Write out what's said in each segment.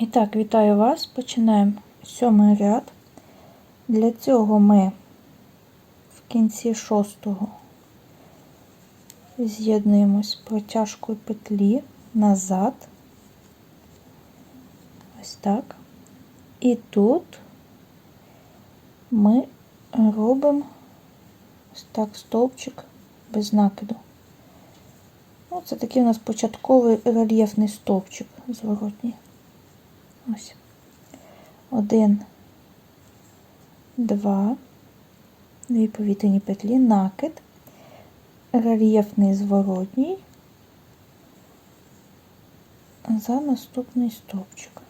І так, вітаю вас. Починаємо сьомий ряд. Для цього ми в кінці шостого з'єднуємось протяжкою петлі назад. Ось так. І тут ми робимо ось так стовпчик без накиду. Ну, це такий у нас початковий рельєфний стовпчик зворотній. Ось. Один, два, дві повітряні петлі, накид, рельєфний зворотній за наступний стовпчик.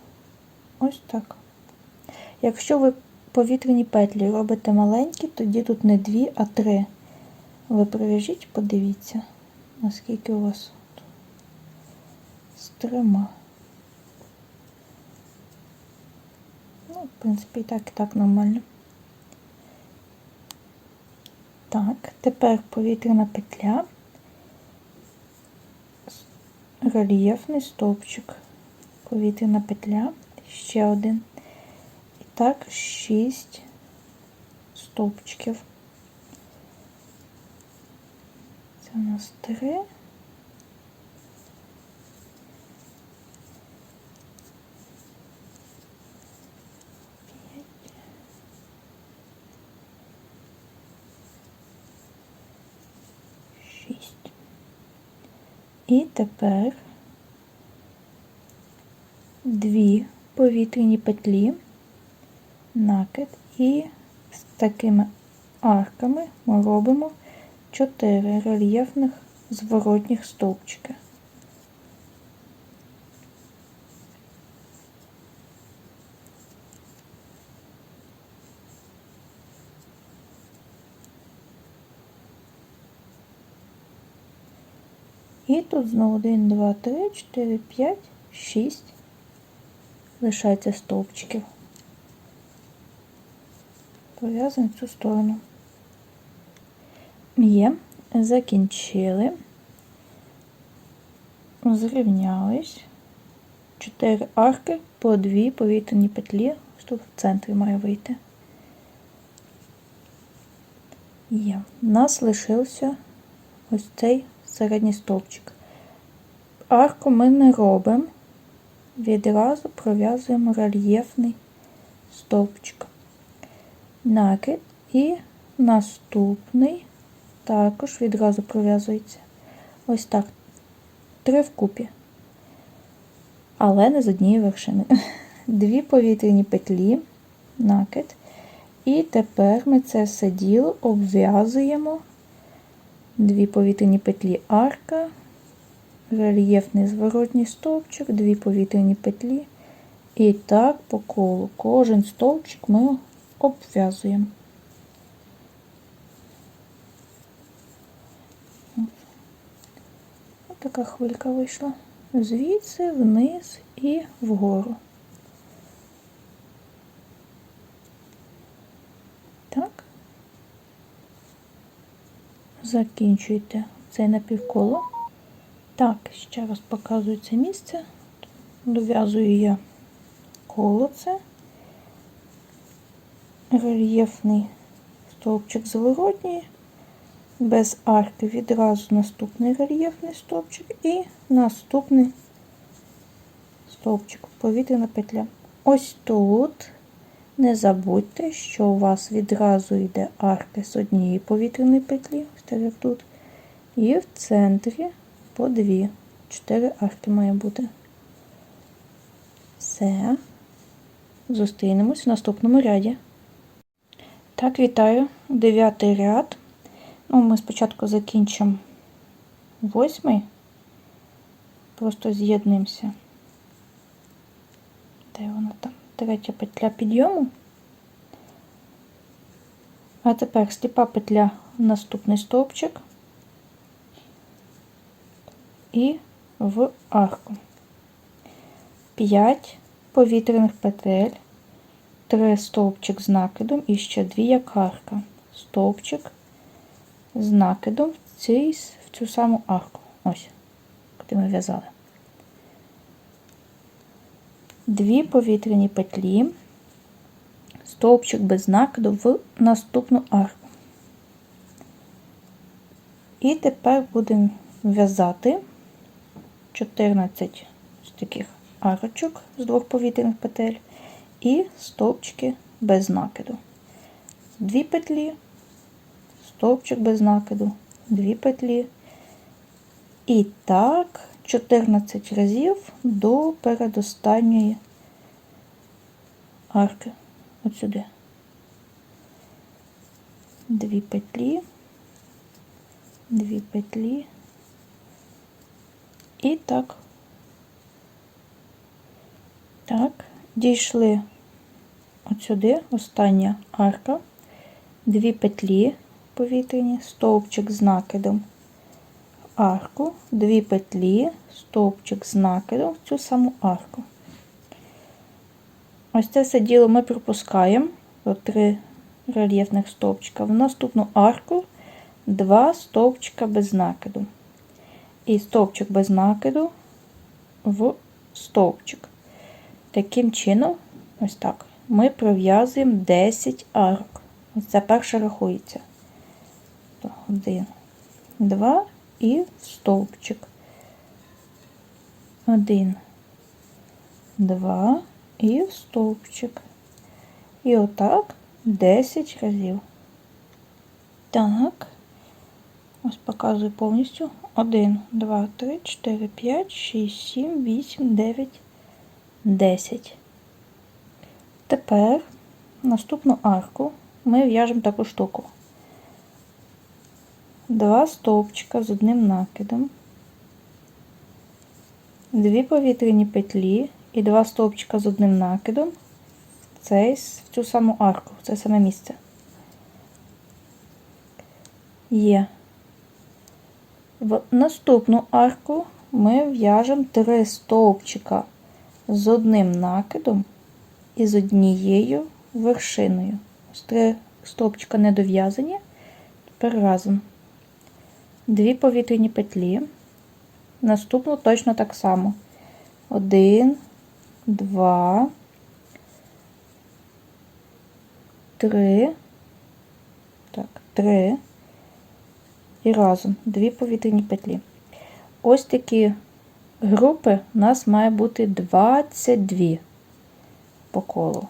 Ось так. Якщо ви повітряні петлі робите маленькі, тоді тут не дві, а три. Ви прив'яжіть, подивіться, наскільки у вас тут з трьома. Ну, в принципі, і так, і так нормально. Так, тепер повітряна петля, рельєфний стовпчик, повітряна петля, ще один. І так, шість стовпчиків. Це у нас три. Шість. І тепер дві повітряні петлі, накид, і з такими арками ми робимо 4 рельєфних зворотніх стовпчики. І тут знову 1, 2, 3, 4, 5, 6. Лишається стовпчиків. Пов'язаємо в цю сторону. Є. Закінчили. Зрівнялись. 4 арки по 2 повітряні петлі. Тут в центрі має вийти. Є. У нас лишився ось цей середній стовпчик. Арку ми не робимо, відразу пров'язуємо рельєфний стовпчик. Накид і наступний також відразу пров'язується. Ось так. Три вкупі. Але не з однієї вершини. Дві повітряні петлі, накид. І тепер ми це все діло обв'язуємо дві повітряні петлі арка, рельєфний зворотній стовпчик, дві повітряні петлі. І так по колу. Кожен стовпчик ми обв'язуємо. Ось така хвилька вийшла. Звідси вниз і вгору. Так. Закінчуйте це напівколо. Так, ще раз показую це місце. Дов'язую я колоце, рельєфний стовпчик зворотній, без арки відразу наступний рельєфний стовпчик і наступний стовпчик, повітряна петля. Ось тут не забудьте, що у вас відразу йде арки з однієї повітряної петлі, ось так як тут, і в центрі по дві. Чотири арки має бути. Все. Зустрінемось в наступному ряді. Так, вітаю. Дев'ятий ряд. Ну, ми спочатку закінчимо восьмий. Просто з'єднуємося. Де вона там? Третя петля підйому. А тепер сліпа петля в наступний стовпчик і в арку. 5 повітряних петель, 3 стовпчик з накидом і ще 2 як арка. Стовпчик з накидом в, цій, в цю саму арку. Ось, куди ми в'язали. дві повітряні петлі, стовпчик без накиду в наступну арку. І тепер будемо в'язати 14 таких арочок з двох повітряних петель і стовпчики без накиду. Дві петлі, стовпчик без накиду, дві петлі. І так 14 разів до передостанньої арки. От сюди. Дві петлі, дві петлі. І так. Так, дійшли от сюди, остання арка, дві петлі повітряні, стовпчик з накидом арку, дві петлі, стовпчик з накидом в цю саму арку. Ось це все діло ми пропускаємо от три рельєфних стовпчика. В наступну арку два стовпчика без накиду. І стовпчик без накиду в стовпчик. Таким чином, ось так, ми пров'язуємо 10 арок. Ось це перше рахується. Один, два і стовпчик. Один, два і стовпчик. І отак 10 разів. Так, ось показую повністю. 1, 2, 3, 4, 5, 6, 7, 8, 9, 10. Тепер наступну арку ми в'яжемо таку штуку. Два стовпчика з одним накидом, дві повітряні петлі і два стовпчика з одним накидом цей, в цю саму арку, в це саме місце. Є. В наступну арку ми в'яжемо три стовпчика з одним накидом і з однією вершиною. Ось три стовпчика не дов'язані, тепер разом. Дві повітряні петлі. Наступну точно так само. Один, два, три, так, три. І разом дві повітряні петлі. Ось такі групи у нас має бути 22 по колу.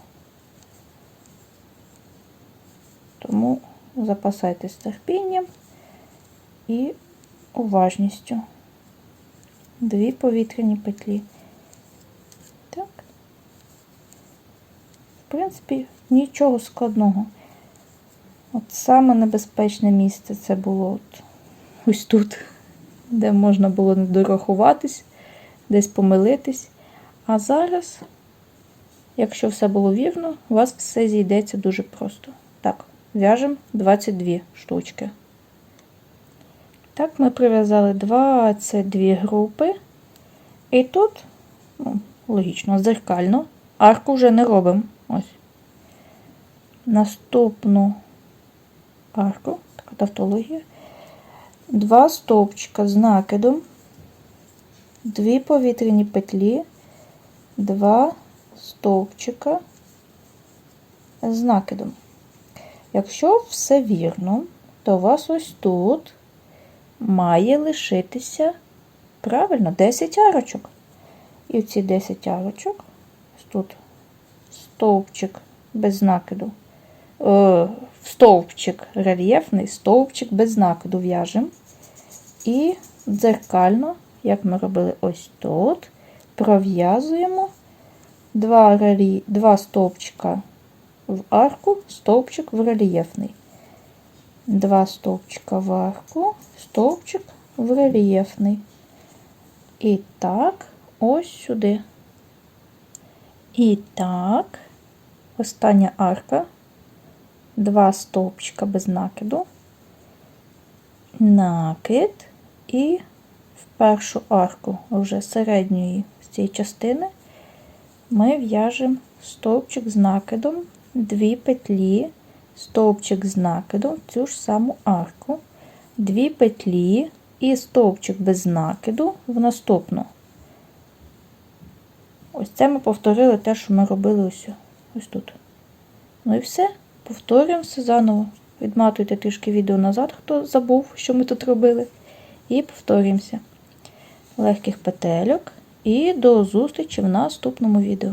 Тому запасайтесь терпінням і уважністю. Дві повітряні петлі. Так. В принципі, нічого складного. От саме небезпечне місце це було от ось тут, де можна було не дорахуватись, десь помилитись. А зараз, якщо все було вірно, у вас все зійдеться дуже просто. Так, в'яжемо 22 штучки. Так, ми прив'язали 22 групи. І тут, ну, логічно, зеркально, арку вже не робимо. Ось. Наступну арку, така тавтологія. Два стовпчика з накидом, дві повітряні петлі, два стовпчика з накидом. Якщо все вірно, то у вас ось тут має лишитися правильно 10 арочок. І в ці 10 арочок, тут стовпчик без накиду, стовпчик рельєфний, стовпчик без накиду в'яжемо. І дзеркально, як ми робили ось тут, пров'язуємо два, релі... два стовпчика в арку, стовпчик в рельєфний. Два стовпчика в арку, стовпчик в рельєфний. І так, ось сюди. І так, остання арка, два стовпчика без накиду, накид і в першу арку вже середньої з цієї частини ми в'яжемо стовпчик з накидом, дві петлі, стовпчик з накидом цю ж саму арку дві петлі і стовпчик без накиду в наступну. Ось це ми повторили те, що ми робили ось, ось тут. Ну і все. Повторюємо все заново. Відматуйте трішки відео назад, хто забув, що ми тут робили. І повторюємося. Легких петельок. І до зустрічі в наступному відео.